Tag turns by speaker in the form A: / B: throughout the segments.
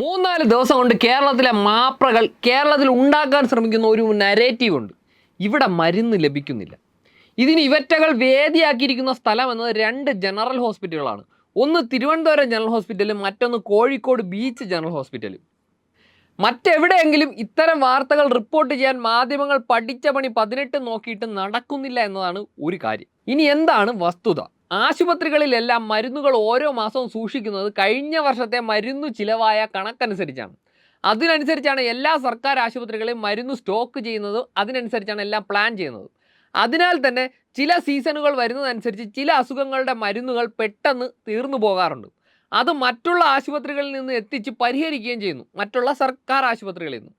A: മൂന്നാൽ ദിവസം കൊണ്ട് കേരളത്തിലെ മാപ്രകൾ കേരളത്തിൽ ഉണ്ടാക്കാൻ ശ്രമിക്കുന്ന ഒരു നരേറ്റീവ് ഉണ്ട്. ഇവിടെ മരുന്ന് ലഭിക്കുന്നില്ല. ഇതിന് ഇവറ്റകൾ വേദിയാക്കിയിരിക്കുന്ന സ്ഥലം എന്നത് രണ്ട് ജനറൽ ഹോസ്പിറ്റലുകളാണ് ഒന്ന് തിരുവനന്തപുരം ജനറൽ ഹോസ്പിറ്റലും മറ്റൊന്ന് കോഴിക്കോട് ബീച്ച് ജനറൽ ഹോസ്പിറ്റലും മറ്റെവിടെയെങ്കിലും ഇത്തരം വാർത്തകൾ റിപ്പോർട്ട് ചെയ്യാൻ മാധ്യമങ്ങൾ പഠിച്ച പണി പതിനെട്ട് നോക്കിയിട്ട് നടക്കുന്നില്ല എന്നതാണ് ഒരു കാര്യം. ഇനി എന്താണ് വസ്തുത? ആശുപത്രികളിലെല്ലാം മരുന്നുകൾ ഓരോ മാസവും സൂക്ഷിക്കുന്നത് കഴിഞ്ഞ വർഷത്തെ മരുന്നു ചിലവായ കണക്കനുസരിച്ചാണ്. അതിനനുസരിച്ചാണ് എല്ലാ സർക്കാർ ആശുപത്രികളെയും മരുന്ന് സ്റ്റോക്ക് ചെയ്യുന്നത് അതിനനുസരിച്ചാണ് എല്ലാം പ്ലാൻ ചെയ്യുന്നത്. അതിനാൽ തന്നെ ചില സീസണുകൾ വരുന്നതനുസരിച്ച് ചില അസുഖങ്ങളുടെ മരുന്നുകൾ പെട്ടെന്ന് തീർന്നു പോകാറുണ്ട്. അത് മറ്റുള്ള ആശുപത്രികളിൽ നിന്ന് എത്തിച്ച് പരിഹരിക്കുകയും ചെയ്യുന്നു മറ്റുള്ള സർക്കാർ ആശുപത്രികളിൽ നിന്ന്.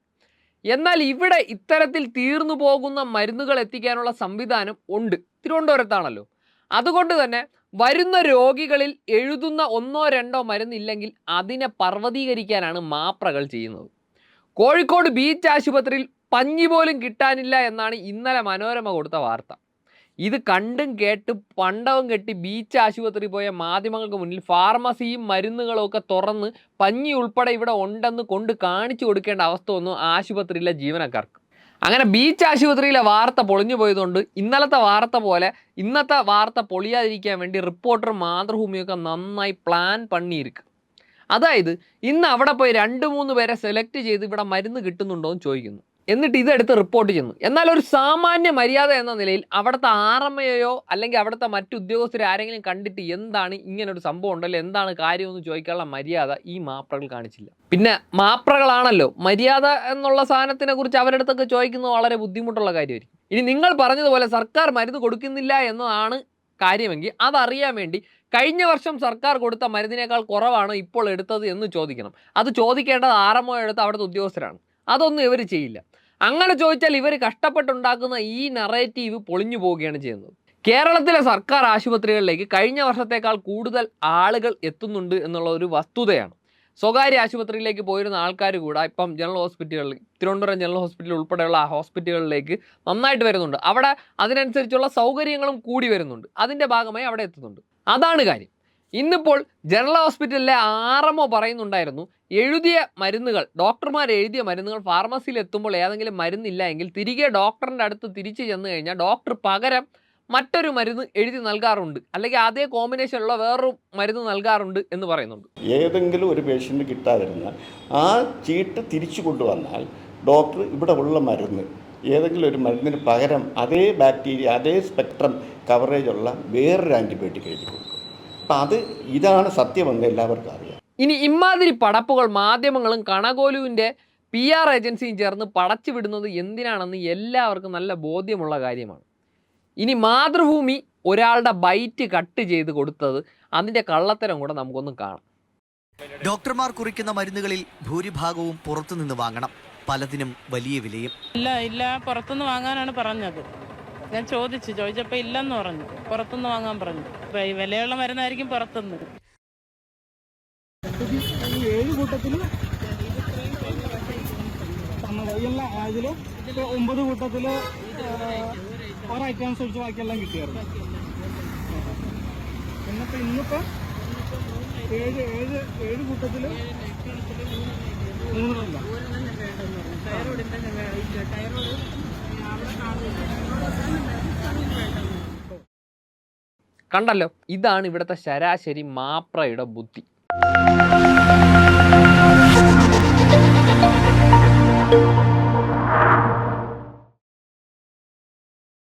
A: എന്നാൽ ഇവിടെ ഇത്തരത്തിൽ തീർന്നു പോകുന്ന മരുന്നുകൾ എത്തിക്കാനുള്ള സംവിധാനം ഉണ്ട്. തിരുവനന്തപുരത്താണല്ലോ. അതുകൊണ്ട് തന്നെ വരുന്ന രോഗികളിൽ എഴുതുന്ന ഒന്നോ രണ്ടോ മരുന്നില്ലെങ്കിൽ അതിനെ പർവതീകരിക്കാനാണ് മാപ്രകൾ ചെയ്യുന്നത്. കോഴിക്കോട് ബീച്ച് ആശുപത്രിയിൽ പഞ്ഞി പോലും കിട്ടാനില്ല എന്നാണ് ഇന്നലെ മനോരമ കൊടുത്ത വാർത്ത. ഇത് കണ്ടും കേട്ട് പണ്ടവും കെട്ടി ബീച്ച് ആശുപത്രി പോയ മാധ്യമങ്ങൾക്ക് മുന്നിൽ ഫാർമസിയും മരുന്നുകളും ഒക്കെ തുറന്ന് പഞ്ഞി ഉൾപ്പെടെ ഇവിടെ ഉണ്ടെന്ന് കൊണ്ട് കാണിച്ചു കൊടുക്കേണ്ട അവസ്ഥ ഒന്നും ആശുപത്രിയിലെ ജീവനക്കാർക്ക്. അങ്ങനെ ബീച്ച് ആശുപത്രിയിലെ വാർത്ത പൊളിഞ്ഞു പോയതുകൊണ്ട് ഇന്നലത്തെ വാർത്ത പോലെ ഇന്നത്തെ വാർത്ത പൊളിയാതിരിക്കാൻ വേണ്ടി റിപ്പോർട്ടർ മാതൃഭൂമിയൊക്കെ നന്നായി പ്ലാൻ പണിയിരിക്കും. അതായത് ഇന്ന് അവിടെ പോയി രണ്ട് മൂന്ന് പേരെ സെലക്ട് ചെയ്ത് ഇവിടെ മരുന്ന് കിട്ടുന്നുണ്ടോ എന്ന് ചോദിക്കുന്നു. എന്നിട്ട് ഇതെടുത്ത് റിപ്പോർട്ട് ചെയ്യുന്നു. എന്നാൽ ഒരു സാമാന്യ മര്യാദ എന്ന നിലയിൽ അവിടുത്തെ ആറമ്മയോ അല്ലെങ്കിൽ അവിടുത്തെ മറ്റു ഉദ്യോഗസ്ഥരെ ആരെങ്കിലും കണ്ടിട്ട് എന്താണ് ഇങ്ങനെ ഒരു സംഭവം ഉണ്ടല്ലോ എന്താണ് കാര്യമെന്ന് ചോദിക്കാനുള്ള മര്യാദ ഈ മാപ്രകൾ കാണിച്ചില്ല. പിന്നെ മാപ്രകളാണല്ലോ. മര്യാദ എന്നുള്ള സാധനത്തിനെ കുറിച്ച് അവരടുത്തൊക്കെ ചോദിക്കുന്നത് വളരെ ബുദ്ധിമുട്ടുള്ള കാര്യമായിരിക്കും. ഇനി നിങ്ങൾ പറഞ്ഞതുപോലെ സർക്കാർ മരുന്ന് കൊടുക്കുന്നില്ല എന്നതാണ് കാര്യമെങ്കിൽ അതറിയാൻ വേണ്ടി കഴിഞ്ഞ വർഷം സർക്കാർ കൊടുത്ത മരുന്നിനേക്കാൾ കുറവാണ് ഇപ്പോൾ എടുത്തത് എന്ന് ചോദിക്കണം. അത് ചോദിക്കേണ്ടത് ആറമ്മോ എടുത്ത അവിടുത്തെ ഉദ്യോഗസ്ഥരാണ്. അതൊന്നും ഇവർ ചെയ്യില്ല. അങ്ങനെ ചോദിച്ചാൽ ഇവർ കഷ്ടപ്പെട്ടുണ്ടാക്കുന്ന ഈ നറേറ്റീവ് പൊളിഞ്ഞു പോവുകയാണ് ചെയ്യുന്നത്. കേരളത്തിലെ സർക്കാർ ആശുപത്രികളിലേക്ക് കഴിഞ്ഞ വർഷത്തേക്കാൾ കൂടുതൽ ആളുകൾ എത്തുന്നുണ്ട് എന്നുള്ള ഒരു വസ്തുതയാണ്. സ്വകാര്യ ആശുപത്രിയിലേക്ക് പോയിരുന്ന ആൾക്കാർ കൂടെ ഇപ്പം ജനറൽ ഹോസ്പിറ്റലുകളിൽ തിരുവനന്തപുരം ജനറൽ ഹോസ്പിറ്റൽ ഉൾപ്പെടെയുള്ള ഹോസ്പിറ്റലുകളിലേക്ക് നന്നായിട്ട് വരുന്നുണ്ട്. അവിടെ അതിനനുസരിച്ചുള്ള സൗകര്യങ്ങളും കൂടി വരുന്നുണ്ട്. അതിന്റെ ഭാഗമായി അവിടെ എത്തുന്നുണ്ട്. അതാണ് കാര്യം. ഇന്നിപ്പോൾ ജനറൽ ഹോസ്പിറ്റലിലെ ആർ എം ഒ പറയുന്നുണ്ടായിരുന്നു എഴുതിയ മരുന്നുകൾ ഡോക്ടർമാർ എഴുതിയ മരുന്നുകൾ ഫാർമസിയിൽ എത്തുമ്പോൾ ഏതെങ്കിലും മരുന്നില്ല എങ്കിൽ തിരികെ ഡോക്ടറിന്റെ അടുത്ത് തിരിച്ചു ചെന്ന് കഴിഞ്ഞാൽ ഡോക്ടർ പകരം മറ്റൊരു മരുന്ന് എഴുതി നൽകാറുണ്ട്. അല്ലെങ്കിൽ അതേ കോമ്പിനേഷനുള്ള വേറൊരു മരുന്ന് നൽകാറുണ്ട് എന്ന് പറയുന്നുണ്ട്.
B: ഏതെങ്കിലും ഒരു പേഷ്യന്റ് കിട്ടാതിരുന്നാൽ ആ ചീട്ട് തിരിച്ചു കൊണ്ടുവന്നാൽ ഡോക്ടർ ഇവിടെ ഉള്ള മരുന്ന് ഏതെങ്കിലും ഒരു മരുന്നിന് പകരം അതേ ബാക്ടീരിയ അതേ സ്പെക്ട്രം കവറേജ് ഉള്ള വേറൊരു ആന്റിബയോട്ടിക് എഴുതി കൊടുക്കും. അപ്പം അത് ഇതാണ് സത്യമെന്ന് എല്ലാവർക്കും അറിയാം.
A: ഇനി ഇമാതിരി പടപ്പുകൾ മാധ്യമങ്ങളും കണകോലുവിന്റെ പി ആർ ഏജൻസിയും ചേർന്ന് പടച്ചു വിടുന്നത് എന്തിനാണെന്ന് എല്ലാവർക്കും നല്ല ബോധ്യമുള്ള കാര്യമാണ്. ഇനി മാതൃഭൂമി ഒരാളുടെ ബൈറ്റ് കട്ട് ചെയ്ത് കൊടുത്തത് അതിന്റെ കള്ളത്തരം കൂടെ നമുക്കൊന്ന് കാണാം.
C: ഡോക്ടർമാർ കുറിക്കുന്ന മരുന്നുകളിൽ ഭൂരിഭാഗവും പുറത്തുനിന്ന് വാങ്ങണം. പലതിനും വലിയ വിലയും.
D: ഇല്ല ഇല്ല പുറത്തുനിന്ന് വാങ്ങാനാണ് പറഞ്ഞത്. ഞാൻ ചോദിച്ചു ചോദിച്ചപ്പോൾ ഇല്ലെന്ന് പറഞ്ഞു. പുറത്തുനിന്ന് വാങ്ങാൻ പറഞ്ഞു. വിലയുള്ള മരുന്നായിരിക്കും പുറത്തുനിന്ന്.
E: ഏഴ് കൂട്ടത്തിൽ എല്ലാ അതിൽ ഒമ്പത് കൂട്ടത്തിൽ ഓരോ ഐറ്റംസ് ബാക്കിയെല്ലാം കിട്ടിയായിരുന്നു എന്നിപ്പോൾ ഇന്നിപ്പോൾ ഏഴ് ഏഴ് ഏഴ് കൂട്ടത്തിൽ മൂന്നില്ല
A: കണ്ടല്ലോ ഇതാണ് ഇവിടുത്തെ ശരാശരി മാപ്രയുടെ ബുദ്ധി.